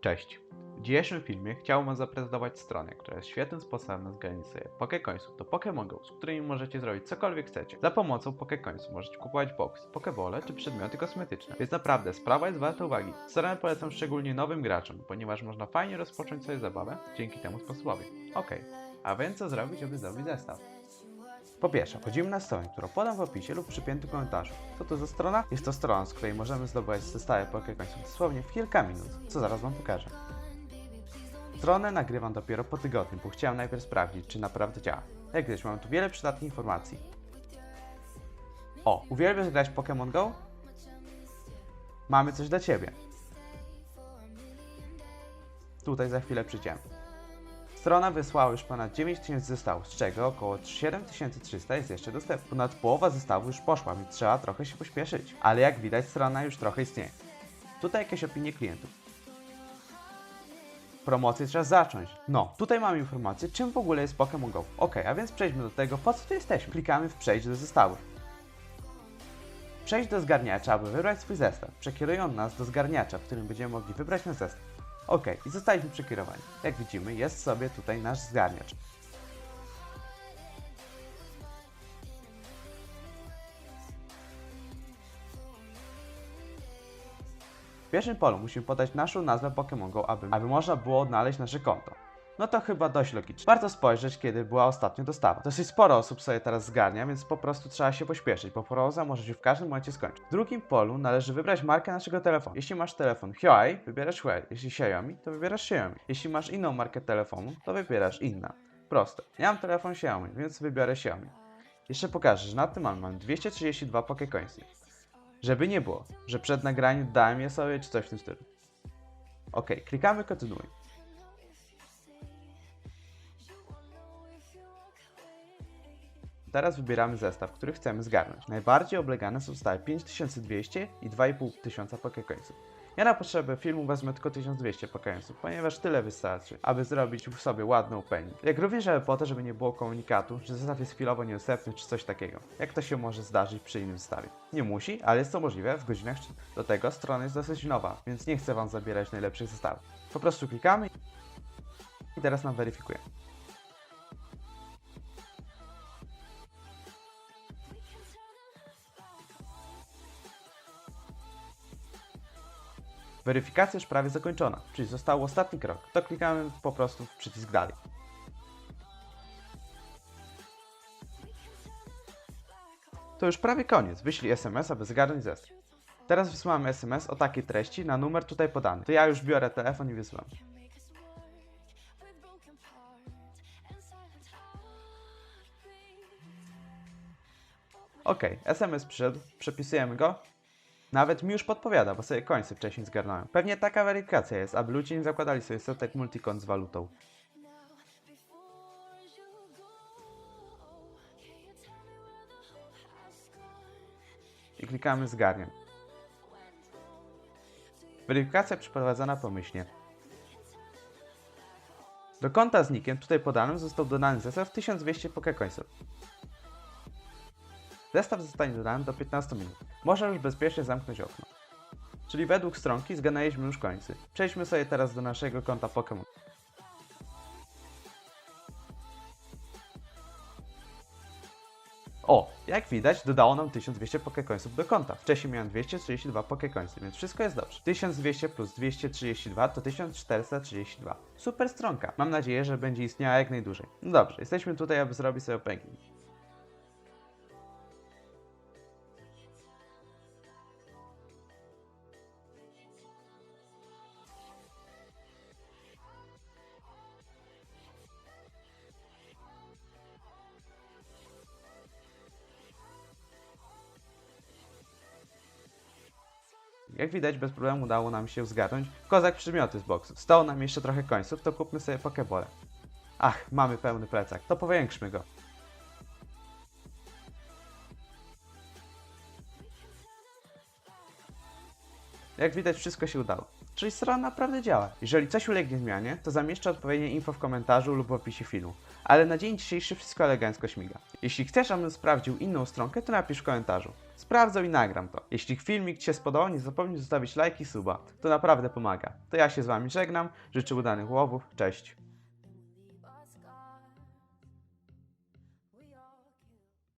Cześć. W dzisiejszym filmie chciałbym zaprezentować stronę, która jest świetnym sposobem na zgarnięcie sobie do Pokémon Go, z którymi możecie zrobić cokolwiek chcecie. Za pomocą Pokecoinsów możecie kupować boxy, pokebole czy przedmioty kosmetyczne, więc naprawdę sprawa jest warta uwagi. Stronę polecam szczególnie nowym graczom, ponieważ można fajnie rozpocząć sobie zabawę dzięki temu sposobowi. Okej, a więc co zrobić, aby zrobić zestaw? Po pierwsze, wchodzimy na stronę, którą podam w opisie lub przypiętym komentarzu. Co to za strona? Jest to strona, z której możemy zdobywać zestawy Pokecoinsów dosłownie w kilka minut, co zaraz wam pokażę. Stronę nagrywam dopiero po tygodniu, bo chciałem najpierw sprawdzić, czy naprawdę działa. Jak widać, mam tu wiele przydatnych informacji. O, uwielbiasz grać Pokémon Go? Mamy coś dla Ciebie. Tutaj za chwilę przyjdziemy. Strona wysłała już ponad 9000 zestawów, z czego około 7300 jest jeszcze dostępna. Ponad połowa zestawów już poszła, więc trzeba trochę się pośpieszyć. Ale jak widać, strona już trochę istnieje. Tutaj jakieś opinie klientów. Promocję trzeba zacząć. No, tutaj mamy informację, czym w ogóle jest Pokémon Go. Ok, a więc przejdźmy do tego, po co tu jesteśmy. Klikamy w przejść do zestawów. Przejdź do zgarniacza, aby wybrać swój zestaw. Przekieruje on nas do zgarniacza, w którym będziemy mogli wybrać nasz zestaw. Ok, i zostaliśmy przekierowani. Jak widzimy, jest sobie tutaj nasz zgarniacz. W pierwszym polu musimy podać naszą nazwę Pokémon Go, aby, aby można było odnaleźć nasze konto. No to chyba dość logiczne. Warto spojrzeć, kiedy była ostatnio dostawa. Dosyć sporo osób sobie teraz zgarnia, więc po prostu trzeba się pośpieszyć, bo proza może się w każdym momencie skończyć. W drugim polu należy wybrać markę naszego telefonu. Jeśli masz telefon Huawei, wybierasz Huawei. Jeśli Xiaomi, to wybierasz Xiaomi. Jeśli masz inną markę telefonu, to wybierasz inna. Proste. Ja mam telefon Xiaomi, więc wybiorę Xiaomi. Jeszcze pokażę, że na tym mam, mam 232 Pokecoinsy. Żeby nie było, że przed nagraniem dałem je sobie czy coś w tym stylu. Ok, klikamy kontynuuj. Teraz wybieramy zestaw, który chcemy zgarnąć. Najbardziej oblegane są stałe 5200 i 2500 Pokecoinsów. Ja na potrzeby filmu wezmę tylko 1200 Pokecoinsów, ponieważ tyle wystarczy, aby zrobić sobie ładny opening. Jak również po to, żeby nie było komunikatu, że zestaw jest chwilowo niedostępny czy coś takiego. Jak to się może zdarzyć przy innym zestawie. Nie musi, ale jest to możliwe w godzinach. Do tego strona jest dosyć nowa, więc nie chcę Wam zabierać najlepszych zestawów. Po prostu klikamy i teraz nam weryfikuje. Weryfikacja już prawie zakończona, czyli został ostatni krok. To klikamy po prostu w przycisk dalej. To już prawie koniec. Wyślij SMS, aby zgarnąć zestaw. Teraz wysyłamy SMS o takiej treści na numer tutaj podany. To ja już biorę telefon i wysyłam. Ok, SMS przyszedł, przepisujemy go nawet mi już podpowiada, bo sobie końce wcześniej zgarnąłem. Pewnie taka weryfikacja jest, aby ludzie nie zakładali sobie setek multicon z walutą. I klikamy zgarniam. Weryfikacja przeprowadzona pomyślnie. Do konta z nikiem tutaj podanym został dodany zestaw 1200 Pokecoinsów. Zestaw zostanie dodany do 15 minut. Już bezpiecznie zamknąć okno. Czyli według stronki zganaliśmy już końcy. Przejdźmy sobie teraz do naszego konta Pokémon. O, jak widać dodało nam 1200 Pokécoinsów do konta. Wcześniej miałem 232 Pokécoinsy, więc wszystko jest dobrze. 1200 plus 232 to 1432. Super stronka. Mam nadzieję, że będzie istniała jak najdłużej. No dobrze, jesteśmy tutaj, aby zrobić sobie opening. Jak widać, bez problemu udało nam się zgarnąć kozak przedmioty z boksu. Stało nam jeszcze trochę końców, to kupmy sobie pokebole. Ach, mamy pełny plecak, to powiększmy go. Jak widać, wszystko się udało. czyli strona naprawdę działa. Jeżeli coś ulegnie zmianie, to zamieszczę odpowiednie info w komentarzu lub w opisie filmu. Ale na dzień dzisiejszy wszystko elegancko śmiga. Jeśli chcesz, abym sprawdził inną stronkę, to napisz w komentarzu. Sprawdzę i nagram to. Jeśli filmik Ci się spodobał, nie zapomnij zostawić lajki i suba. To naprawdę pomaga. To ja się z Wami żegnam, życzę udanych łowów, cześć.